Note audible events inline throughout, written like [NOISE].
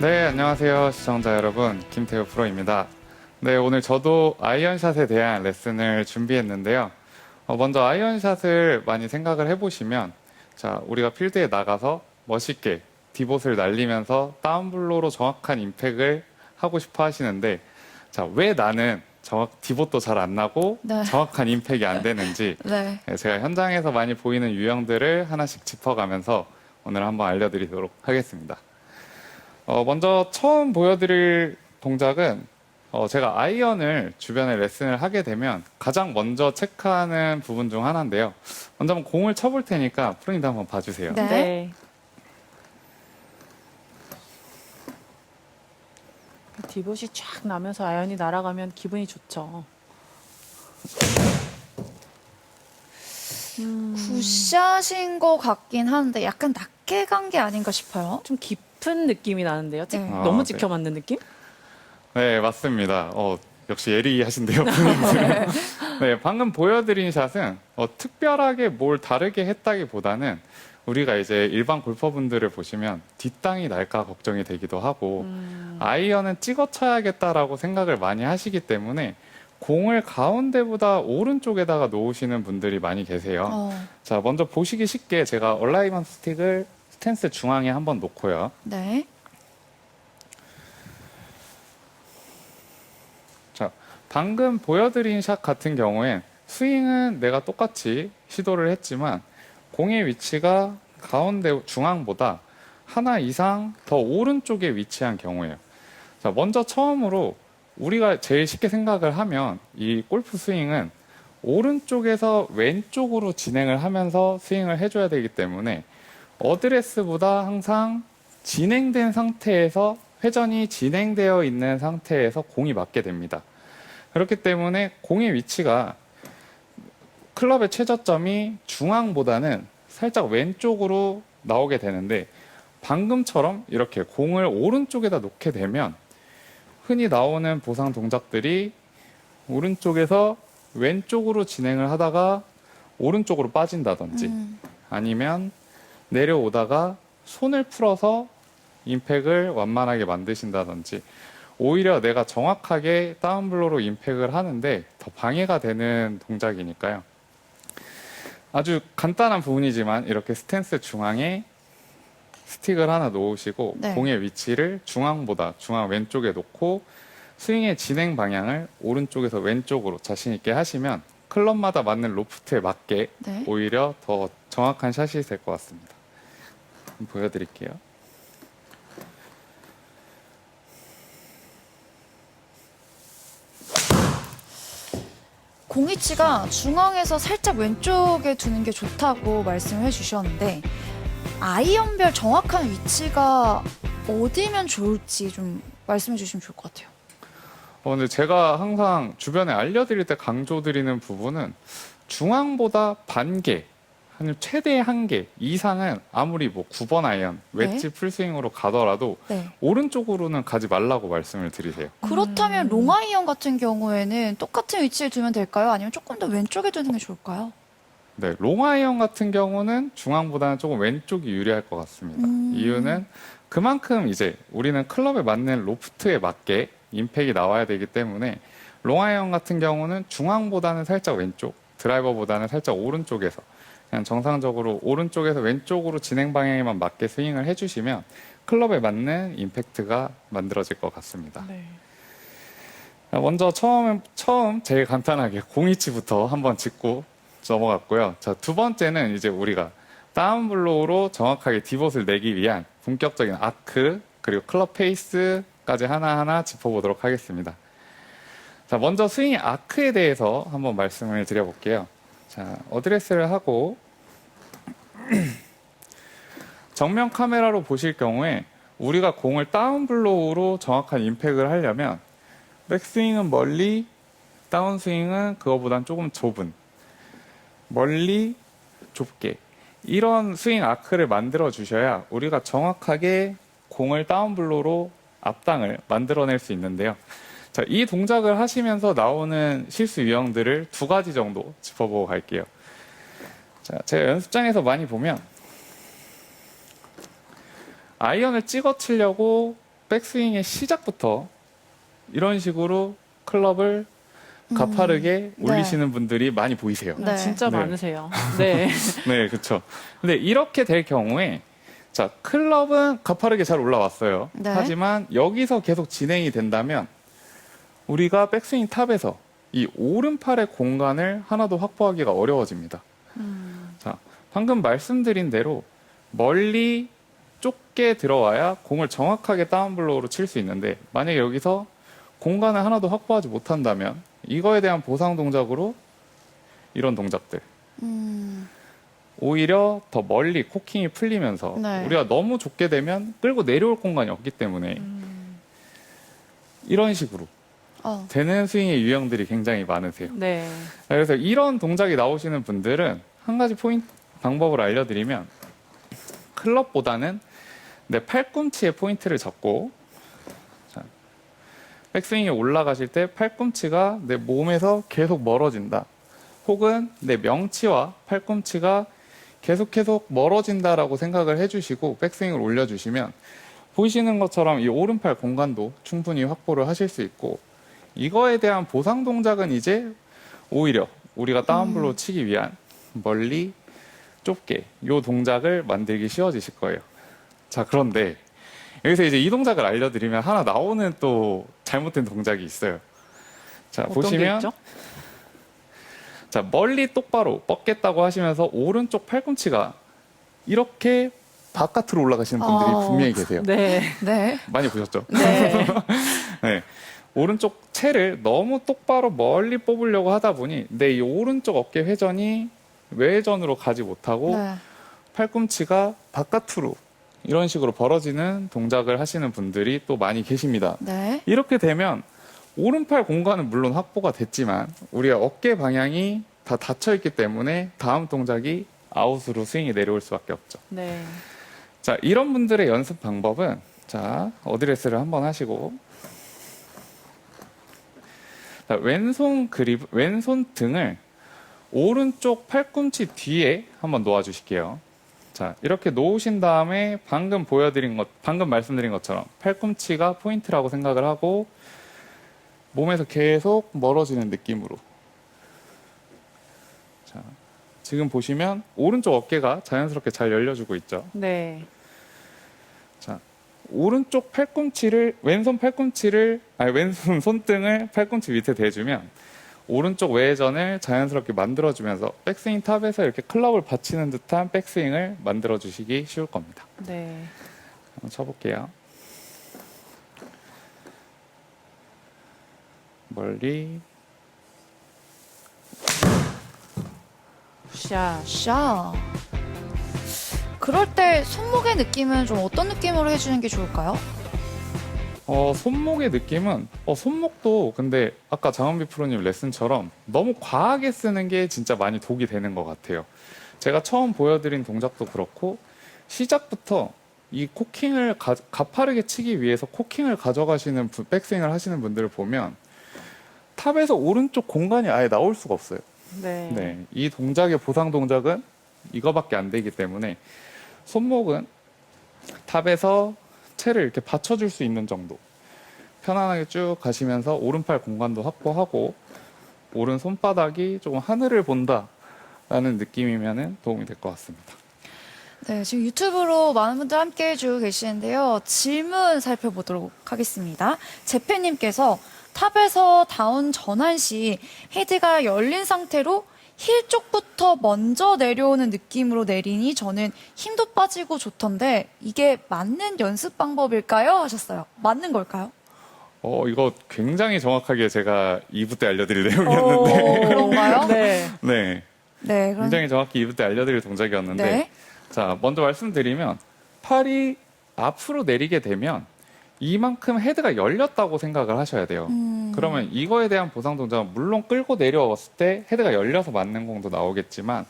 네, 안녕하세요. 시청자 여러분. 김태우 프로입니다. 네, 오늘 저도 아이언샷에 대한 레슨을 준비했는데요. 어, 먼저 아이언샷을 많이 생각을 해보시면, 자, 우리가 필드에 나가서 멋있게 디봇을 날리면서 다운블로로 정확한 임팩을 하고 싶어 하시는데, 자, 왜 나는 정확, 디봇도 잘 안 나고 네. 정확한 임팩이 안 되는지 [LAUGHS] 네. 네, 제가 현장에서 많이 보이는 유형들을 하나씩 짚어가면서 오늘 한번 알려드리도록 하겠습니다. 어, 먼저 처음 보여드릴 동작은 어, 제가 아이언을 주변에 레슨을 하게 되면 가장 먼저 체크하는 부분 중 하나인데요. 먼저 한번 공을 쳐볼 테니까 프로님도 한번 봐주세요. 네. 디봇이 쫙 나면서 아연이 날아가면 기분이 좋죠. 음, 굿샷인 것 같긴 한데 약간 낮게 간 게 아닌가 싶어요. 좀 깊 은 느낌이 나는데요. 찍- 네. 아, 너무 네. 찍혀 맞는 느낌? 네, 맞습니다. 어, 역시 예리하신데요, 프로님들. [LAUGHS] [LAUGHS] 네, 방금 보여드린 샷은 어, 특별하게 뭘 다르게 했다기보다는 우리가 이제 일반 골퍼분들을 보시면 뒷땅이 날까 걱정이 되기도 하고 음, 아이언은 찍어 쳐야겠다라고 생각을 많이 하시기 때문에 공을 가운데보다 오른쪽에다가 놓으시는 분들이 많이 계세요. 어, 자, 먼저 보시기 쉽게 제가 얼라이먼 스틱을 스탠스 중앙에 한번 놓고요. 네. 자, 방금 보여드린 샷 같은 경우엔 스윙은 내가 똑같이 시도를 했지만 공의 위치가 가운데 중앙보다 하나 이상 더 오른쪽에 위치한 경우예요. 자, 먼저 처음으로 우리가 제일 쉽게 생각을 하면 이 골프 스윙은 오른쪽에서 왼쪽으로 진행을 하면서 스윙을 해줘야 되기 때문에 어드레스보다 항상 진행된 상태에서 회전이 진행되어 있는 상태에서 공이 맞게 됩니다. 그렇기 때문에 공의 위치가 클럽의 최저점이 중앙보다는 살짝 왼쪽으로 나오게 되는데 방금처럼 이렇게 공을 오른쪽에다 놓게 되면 흔히 나오는 보상 동작들이 오른쪽에서 왼쪽으로 진행을 하다가 오른쪽으로 빠진다든지 음, 아니면 내려오다가 손을 풀어서 임팩을 완만하게 만드신다든지 오히려 내가 정확하게 다운블로로 임팩을 하는데 더 방해가 되는 동작이니까요. 아주 간단한 부분이지만 이렇게 스탠스 중앙에 스틱을 하나 놓으시고 네. 공의 위치를 중앙보다 중앙 왼쪽에 놓고 스윙의 진행 방향을 오른쪽에서 왼쪽으로 자신 있게 하시면 클럽마다 맞는 로프트에 맞게 네. 오히려 더 정확한 샷이 될 것 같습니다. 보여드릴게요. 공 위치가 중앙에서 살짝 왼쪽에 두는 게 좋다고 말씀을 해주셨는데 아이언별 정확한 위치가 어디면 좋을지 좀 말씀해 주시면 좋을 것 같아요. 어, 근데 제가 항상 주변에 알려드릴 때 강조드리는 부분은 중앙보다 반개, 한 최대 한 개 이상은 아무리 뭐 9번 아이언, 웨지 풀스윙으로 가더라도 네. 오른쪽으로는 가지 말라고 말씀을 드리세요. 그렇다면 음. 롱아이언 같은 경우에는 똑같은 위치에 두면 될까요? 아니면 조금 더 왼쪽에 두는 게 좋을까요? 네, 롱아이언 같은 경우는 중앙보다는 조금 왼쪽이 유리할 것 같습니다. 음. 이유는 그만큼 이제 우리는 클럽에 맞는 로프트에 맞게 임팩이 나와야 되기 때문에 롱아이언 같은 경우는 중앙보다는 살짝 왼쪽, 드라이버보다는 살짝 오른쪽에서 그냥 정상적으로 오른쪽에서 왼쪽으로 진행 방향에만 맞게 스윙을 해주시면 클럽에 맞는 임팩트가 만들어질 것 같습니다. 네. 자, 먼저 처음 처음 제일 간단하게 공이치부터 한번 짚고 넘어갔고요. 자, 두 번째는 이제 우리가 다운블로우로 정확하게 디봇을 내기 위한 본격적인 아크 그리고 클럽 페이스까지 하나하나 짚어보도록 하겠습니다. 자, 먼저 스윙 아크에 대해서 한번 말씀을 드려볼게요. 자, 어드레스를 하고 [CLEARS THROAT] 정면 카메라로 보실 경우에 우리가 공을 다운블로우로 정확한 임팩을 하려면 백스윙은 멀리, 다운스윙은 그거보단 조금 좁은, 멀리, 좁게. 이런 스윙 아크를 만들어 주셔야 우리가 정확하게 공을 다운블로로 앞당을 만들어낼 수 있는데요. 자, 이 동작을 하시면서 나오는 실수 유형들을 두 가지 정도 짚어보고 갈게요. 자, 제가 연습장에서 많이 보면 아이언을 찍어 치려고 백스윙의 시작부터 이런 식으로 클럽을 가파르게 네. 올리시는 분들이 많이 보이세요. 네. 진짜 네. 많으세요. [LAUGHS] 네. 네, 그렇죠. 근데 이렇게 될 경우에 자 클럽은 가파르게 잘 올라왔어요. 네. 하지만 여기서 계속 진행이 된다면 우리가 백스윙 탑에서 이 오른팔의 공간을 하나도 확보하기가 어려워집니다. 음. 자, 방금 말씀드린 대로 멀리 좁게 들어와야 공을 정확하게 다운블로우로 칠 수 있는데 만약에 여기서 공간을 하나도 확보하지 못한다면 이거에 대한 보상 동작으로 이런 동작들 음. 오히려 더 멀리 코킹이 풀리면서 네. 우리가 너무 좁게 되면 끌고 내려올 공간이 없기 때문에 음, 이런 식으로 어. 되는 스윙의 유형들이 굉장히 많으세요. 네. 그래서 이런 동작이 나오시는 분들은 한 가지 포인트 방법을 알려드리면 클럽보다는 내 팔꿈치에 포인트를 잡고 자, 백스윙에 올라가실 때 팔꿈치가 내 몸에서 계속 멀어진다. 혹은 내 명치와 팔꿈치가 계속 계속 멀어진다라고 생각을 해주시고 백스윙을 올려주시면 보이시는 것처럼 이 오른팔 공간도 충분히 확보를 하실 수 있고 이거에 대한 보상 동작은 이제 오히려 우리가 다운블로 치기 위한 멀리 좁게 요 동작을 만들기 쉬워지실 거예요. 자 그런데 여기서 이제 이 동작을 알려드리면 하나 나오는 또 잘못된 동작이 있어요. 자 보시면 있죠? 자 멀리 똑바로 뻗겠다고 하시면서 오른쪽 팔꿈치가 이렇게 바깥으로 올라가시는 분들이 어. 분명히 계세요. 네. 네. 많이 보셨죠? 네. [LAUGHS] 네. 오른쪽 채를 너무 똑바로 멀리 뽑으려고 하다 보니 내 이 오른쪽 어깨 회전이 외회전으로 가지 못하고 네. 팔꿈치가 바깥으로 이런 식으로 벌어지는 동작을 하시는 분들이 또 많이 계십니다. 네. 이렇게 되면 오른팔 공간은 물론 확보가 됐지만 우리가 어깨 방향이 다 닫혀 있기 때문에 다음 동작이 아웃으로 스윙이 내려올 수밖에 없죠. 네. 자, 이런 분들의 연습 방법은 자, 어드레스를 한번 하시고 자, 왼손 그립 왼손 등을 오른쪽 팔꿈치 뒤에 한번 놓아 주실게요. 자, 이렇게 놓으신 다음에 방금 보여드린 것, 방금 말씀드린 것처럼 팔꿈치가 포인트라고 생각을 하고 몸에서 계속 멀어지는 느낌으로. 자, 지금 보시면 오른쪽 어깨가 자연스럽게 잘 열려주고 있죠. 네. 오른쪽 팔꿈치를 왼손 팔꿈치를 아니 왼손 [LAUGHS] 손등을 팔꿈치 밑에 대주면 오른쪽 외회전을 자연스럽게 만들어주면서 백스윙 탑에서 이렇게 클럽을 받치는 듯한 백스윙을 만들어주시기 쉬울 겁니다. 네. 한번 쳐볼게요. 멀리 샷. 샤. 그럴 때 손목의 느낌은 좀 어떤 느낌으로 해주는 게 좋을까요? 어, 손목의 느낌은 어, 손목도 근데 아까 장원비 프로님 레슨처럼 너무 과하게 쓰는 게 진짜 많이 독이 되는 것 같아요. 제가 처음 보여드린 동작도 그렇고 시작부터 이 코킹을 가, 가파르게 치기 위해서 코킹을 가져가시는 분- 백스윙을 하시는 분들을 보면 탑에서 오른쪽 공간이 아예 나올 수가 없어요. 네. 네, 이 동작의 보상 동작은 이거밖에 안 되기 때문에 손목은 탑에서 채를 이렇게 받쳐줄 수 있는 정도 편안하게 쭉 가시면서 오른팔 공간도 확보하고 오른 손바닥이 조금 하늘을 본다라는 느낌이면 도움이 될 것 같습니다. 네, 지금 유튜브로 많은 분들 함께 해주고 계시는데요. 질문 살펴보도록 하겠습니다. 제페님께서 탑에서 다운 전환 시 헤드가 열린 상태로 힐 쪽부터 먼저 내려오는 느낌으로 내리니 저는 힘도 빠지고 좋던데 이게 맞는 연습 방법일까요? 하셨어요. 맞는 걸까요? 어, 이거 굉장히 정확하게 제가 2부 때 알려드릴 내용이었는데, 오, 그런가요? [LAUGHS] 네. 네, 네, 그럼 굉장히 정확히 2부 때 알려드릴 동작이었는데, 네. 자, 먼저 말씀드리면 팔이 앞으로 내리게 되면 이만큼 헤드가 열렸다고 생각을 하셔야 돼요. 음, 그러면 이거에 대한 보상 동작은 물론 끌고 내려왔을 때 헤드가 열려서 맞는 공도 나오겠지만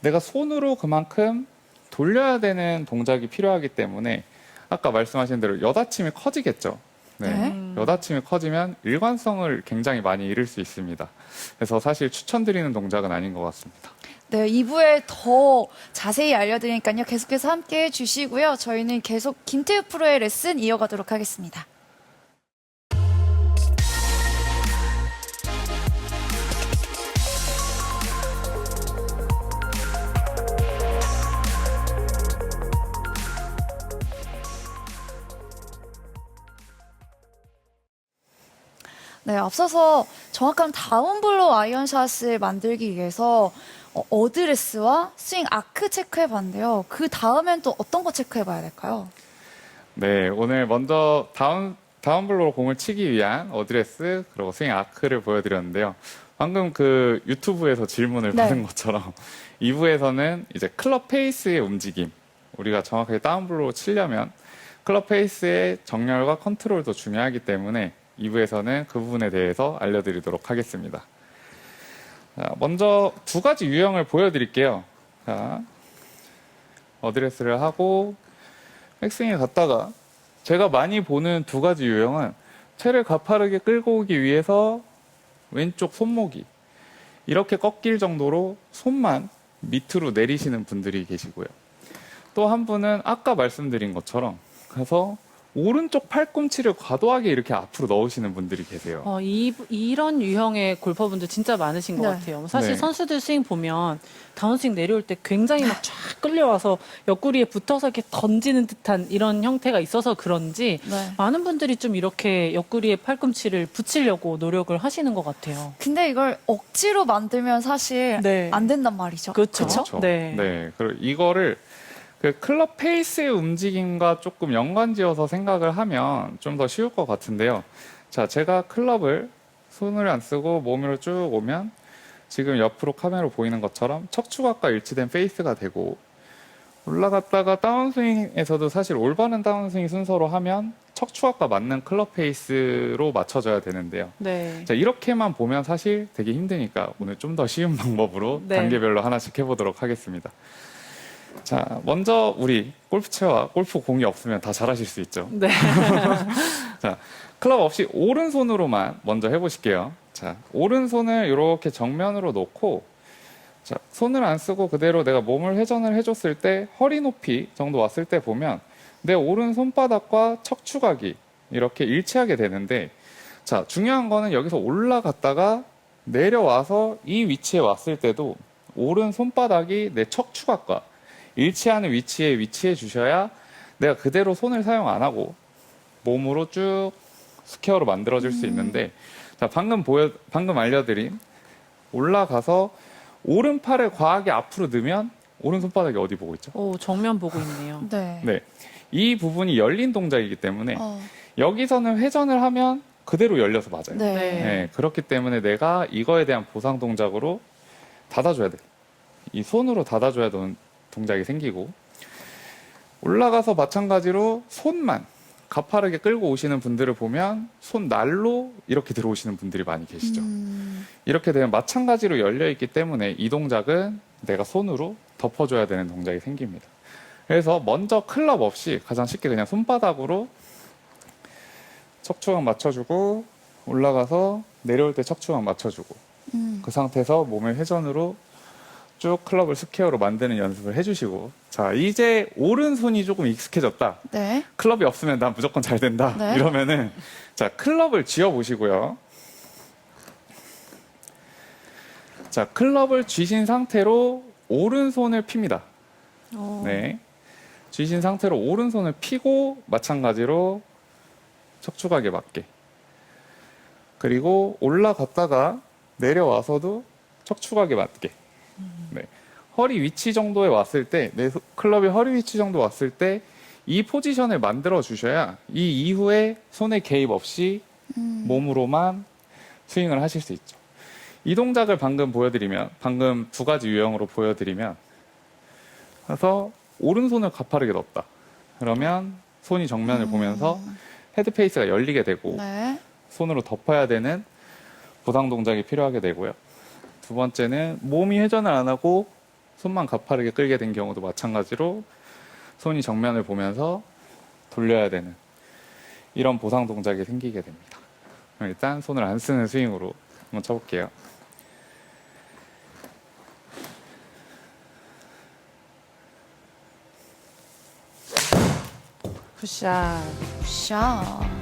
내가 손으로 그만큼 돌려야 되는 동작이 필요하기 때문에 아까 말씀하신 대로 여다침이 커지겠죠. 네. 네. 여다침이 커지면 일관성을 굉장히 많이 잃을 수 있습니다. 그래서 사실 추천드리는 동작은 아닌 것 같습니다. 네, 2부에 더 자세히 알려드리니까요. 계속해서 함께 해주시고요. 저희는 계속 김태우 프로의 레슨 이어가도록 하겠습니다. 네, 앞서서 정확한 다운블로 아이언샷을 만들기 위해서 어, 어드레스와 스윙 아크 체크해 봤는데요. 그 다음엔 또 어떤 거 체크해 봐야 될까요? 네, 오늘 먼저 다운 다운블로로 공을 치기 위한 어드레스 그리고 스윙 아크를 보여드렸는데요. 방금 그 유튜브에서 질문을 네. 받은 것처럼 [LAUGHS] 2부에서는 이제 클럽 페이스의 움직임 우리가 정확하게 다운블로로 치려면 클럽 페이스의 정렬과 컨트롤도 중요하기 때문에 2부에서는 그 부분에 대해서 알려드리도록 하겠습니다. 자, 먼저 두 가지 유형을 보여드릴게요. 자, 어드레스를 하고 백스윙에 갔다가 제가 많이 보는 두 가지 유형은 채를 가파르게 끌고 오기 위해서 왼쪽 손목이 이렇게 꺾일 정도로 손만 밑으로 내리시는 분들이 계시고요. 또 한 분은 아까 말씀드린 것처럼 가서 오른쪽 팔꿈치를 과도하게 이렇게 앞으로 넣으시는 분들이 계세요. 어, 이, 이런 유형의 골퍼분들 진짜 많으신 것 네. 같아요. 사실 네. 선수들 스윙 보면 다운스윙 내려올 때 굉장히 막 쫙 끌려와서 옆구리에 붙어서 이렇게 던지는 듯한 이런 형태가 있어서 그런지 네. 많은 분들이 좀 이렇게 옆구리에 팔꿈치를 붙이려고 노력을 하시는 것 같아요. 근데 이걸 억지로 만들면 사실 네. 안 된단 말이죠. 그렇죠. 그렇죠. 네. 네. 그리고 이거를 그 클럽 페이스의 움직임과 조금 연관지어서 생각을 하면 좀 더 쉬울 것 같은데요. 자, 제가 클럽을 손을 안 쓰고 몸으로 쭉 오면 지금 옆으로 카메라로 보이는 것처럼 척추각과 일치된 페이스가 되고 올라갔다가 다운스윙에서도 사실 올바른 다운스윙 순서로 하면 척추각과 맞는 클럽 페이스로 맞춰져야 되는데요. 네. 자, 이렇게만 보면 사실 되게 힘드니까 오늘 좀 더 쉬운 방법으로 네. 단계별로 하나씩 해보도록 하겠습니다. 자, 먼저 우리 골프채와 골프 공이 없으면 다 잘하실 수 있죠. 네. [LAUGHS] 클럽 없이 오른손으로만 먼저 해보실게요. 자, 오른손을 이렇게 정면으로 놓고, 자, 손을 안 쓰고 그대로 내가 몸을 회전을 해줬을 때 허리 높이 정도 왔을 때 보면 내 오른 손바닥과 척추각이 이렇게 일치하게 되는데, 자, 중요한 거는 여기서 올라갔다가 내려와서 이 위치에 왔을 때도 오른 손바닥이 내 척추각과 일치하는 위치에 위치해 주셔야 내가 그대로 손을 사용 안 하고 몸으로 쭉 스퀘어로 만들어질 수 있는데 자 방금 보여 방금 알려드린 올라가서 오른팔을 과하게 앞으로 넣으면 오른 손바닥이 어디 보고 있죠? 오, 정면 보고 있네요. 네. 네. 이 부분이 열린 동작이기 때문에 어, 여기서는 회전을 하면 그대로 열려서 맞아요. 네. 네. 네, 그렇기 때문에 내가 이거에 대한 보상 동작으로 닫아줘야 돼. 이 손으로 닫아줘야 되는 동작이 생기고 올라가서 마찬가지로 손만 가파르게 끌고 오시는 분들을 보면 손 날로 이렇게 들어오시는 분들이 많이 계시죠. 음, 이렇게 되면 마찬가지로 열려 있기 때문에 이 동작은 내가 손으로 덮어줘야 되는 동작이 생깁니다. 그래서 먼저 클럽 없이 가장 쉽게 그냥 손바닥으로 척추각 맞춰주고 올라가서 내려올 때 척추각 맞춰주고 음. 그 상태에서 몸의 회전으로 쭉 클럽을 스퀘어로 만드는 연습을 해주시고 자 이제 오른손이 조금 익숙해졌다. 네. 클럽이 없으면 난 무조건 잘 된다. 네. 이러면은 자 클럽을 쥐어 보시고요. 자 클럽을 쥐신 상태로 오른손을 핍니다. 어, 네. 쥐신 상태로 오른손을 피고 마찬가지로 척추각에 맞게. 그리고 올라갔다가 내려와서도 척추각에 맞게 네. 허리 위치 정도에 왔을 때내 클럽의 허리 위치 정도 왔을 때 이 포지션을 만들어 주셔야 이 이후에 손에 개입 없이 음. 몸으로만 스윙을 하실 수 있죠. 이 동작을 방금 보여드리면 방금 두 가지 유형으로 보여드리면 그래서 오른손을 가파르게 넣었다. 그러면 손이 정면을 보면서 헤드 페이스가 열리게 되고 네. 손으로 덮어야 되는 보상 동작이 필요하게 되고요. 두 번째는 몸이 회전을 안 하고 손만 가파르게 끌게 된 경우도 마찬가지로 손이 정면을 보면서 돌려야 되는 이런 보상 동작이 생기게 됩니다. 그럼 일단 손을 안 쓰는 스윙으로 한번 쳐볼게요. 굿샷. 샤.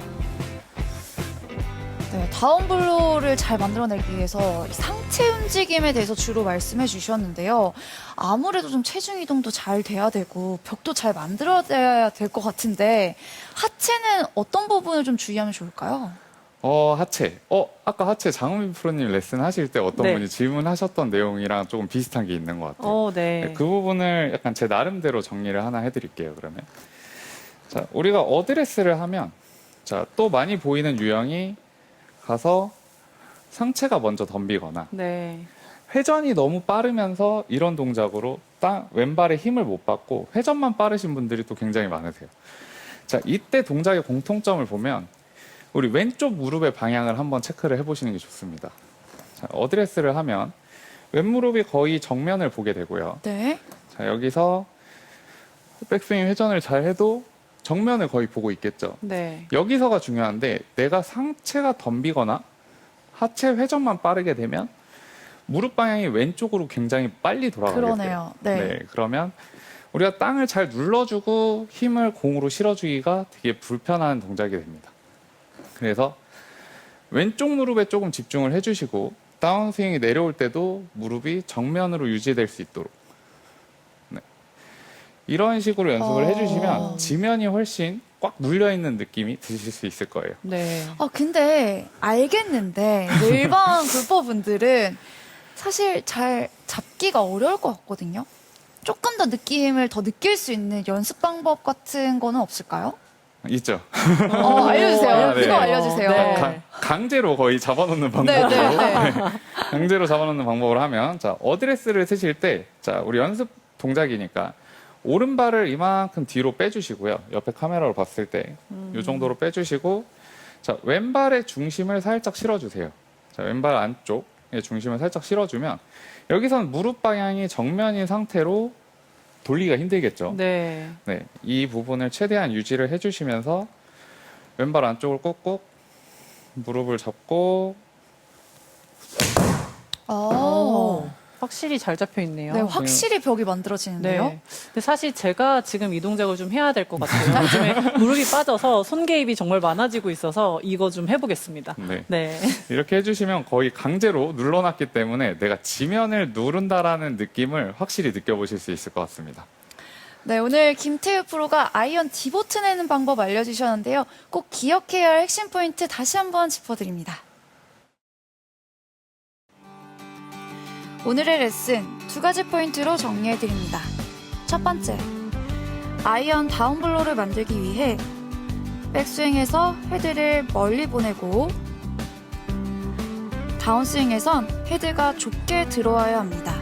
네, 다운 블로를 잘 만들어내기 위해서 이 상체 움직임에 대해서 주로 말씀해 주셨는데요. 아무래도 좀 체중 이동도 잘 돼야 되고 벽도 잘 만들어야 될 것 같은데 하체는 어떤 부분을 좀 주의하면 좋을까요? 어 하체. 어 아까 하체 장은미 프로님 레슨 하실 때 어떤 네. 분이 질문하셨던 내용이랑 조금 비슷한 게 있는 것 같아요. 어, 네. 네, 그 부분을 약간 제 나름대로 정리를 하나 해드릴게요. 그러면 자 우리가 어드레스를 하면 자 또 많이 보이는 유형이 가서 상체가 먼저 덤비거나 네. 회전이 너무 빠르면서 이런 동작으로 땅 왼발에 힘을 못 받고 회전만 빠르신 분들이 또 굉장히 많으세요. 자 이때 동작의 공통점을 보면 우리 왼쪽 무릎의 방향을 한번 체크를 해보시는 게 좋습니다. 자, 어드레스를 하면 왼무릎이 거의 정면을 보게 되고요. 네. 자 여기서 백스윙 회전을 잘 해도 정면을 거의 보고 있겠죠. 네. 여기서가 중요한데 내가 상체가 덤비거나 하체 회전만 빠르게 되면 무릎 방향이 왼쪽으로 굉장히 빨리 돌아가게 돼요. 그러네요. 네. 그러면 우리가 땅을 잘 눌러주고 힘을 공으로 실어주기가 되게 불편한 동작이 됩니다. 그래서 왼쪽 무릎에 조금 집중을 해주시고 다운스윙이 내려올 때도 무릎이 정면으로 유지될 수 있도록 네. 이런 식으로 연습을 어. 해주시면 지면이 훨씬 꽉 눌려 있는 느낌이 드실 수 있을 거예요. 네. 아 근데 알겠는데 일반 [LAUGHS] 골퍼분들은 사실 잘 잡기가 어려울 것 같거든요. 조금 더 느낌을 더 느낄 수 있는 연습 방법 같은 거는 없을까요? 있죠. 어, 알려주세요. 아, 네. 그거 알려주세요. 네. 강- 강제로 거의 잡아놓는 네, 방법으로 네, 네. [LAUGHS] 강제로 잡아놓는 방법을 하면 자 어드레스를 쓰실 때 자 우리 연습 동작이니까 오른발을 이만큼 뒤로 빼주시고요. 옆에 카메라로 봤을 때. 이 정도로 빼주시고 자 왼발의 중심을 살짝 실어주세요. 자 왼발 안쪽의 중심을 살짝 실어주면 여기선 무릎 방향이 정면인 상태로 돌리기가 힘들겠죠? 네. 네, 이 부분을 최대한 유지를 해주시면서 왼발 안쪽을 꾹꾹 무릎을 잡고. 어. 확실히 잘 잡혀 있네요. 네, 확실히 벽이 만들어지는데요. 네. 근데 사실 제가 지금 이 동작을 좀 해야 될 것 같아요. [LAUGHS] 요즘에 무릎이 빠져서 손 개입이 정말 많아지고 있어서 이거 좀 해보겠습니다. 네, 네. 이렇게 해주시면 거의 강제로 눌러놨기 때문에 내가 지면을 누른다라는 느낌을 확실히 느껴보실 수 있을 것 같습니다. 네, 오늘 김태우 프로가 아이언 디보트 내는 방법 알려주셨는데요. 꼭 기억해야 할 핵심 포인트 다시 한번 짚어드립니다. 오늘의 레슨 두 가지 포인트로 정리해 드립니다. 첫 번째, 아이언 다운블로를 만들기 위해 백스윙에서 헤드를 멀리 보내고 다운스윙에선 헤드가 좁게 들어와야 합니다.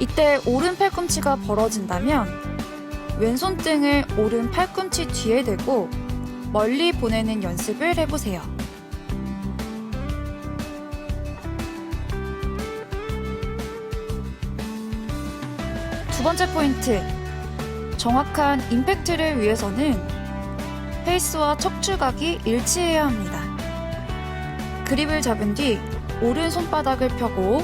이때 오른 팔꿈치가 벌어진다면 왼손 등을 오른 팔꿈치 뒤에 대고 멀리 보내는 연습을 해보세요. 번째 포인트. 정확한 임팩트를 위해서는 페이스와 척추각이 일치해야 합니다. 그립을 잡은 뒤 오른 손바닥을 펴고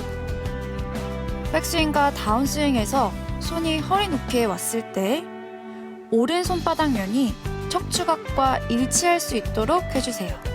백스윙과 다운스윙에서 손이 허리 높이에 왔을 때 오른 손바닥면이 척추각과 일치할 수 있도록 해주세요.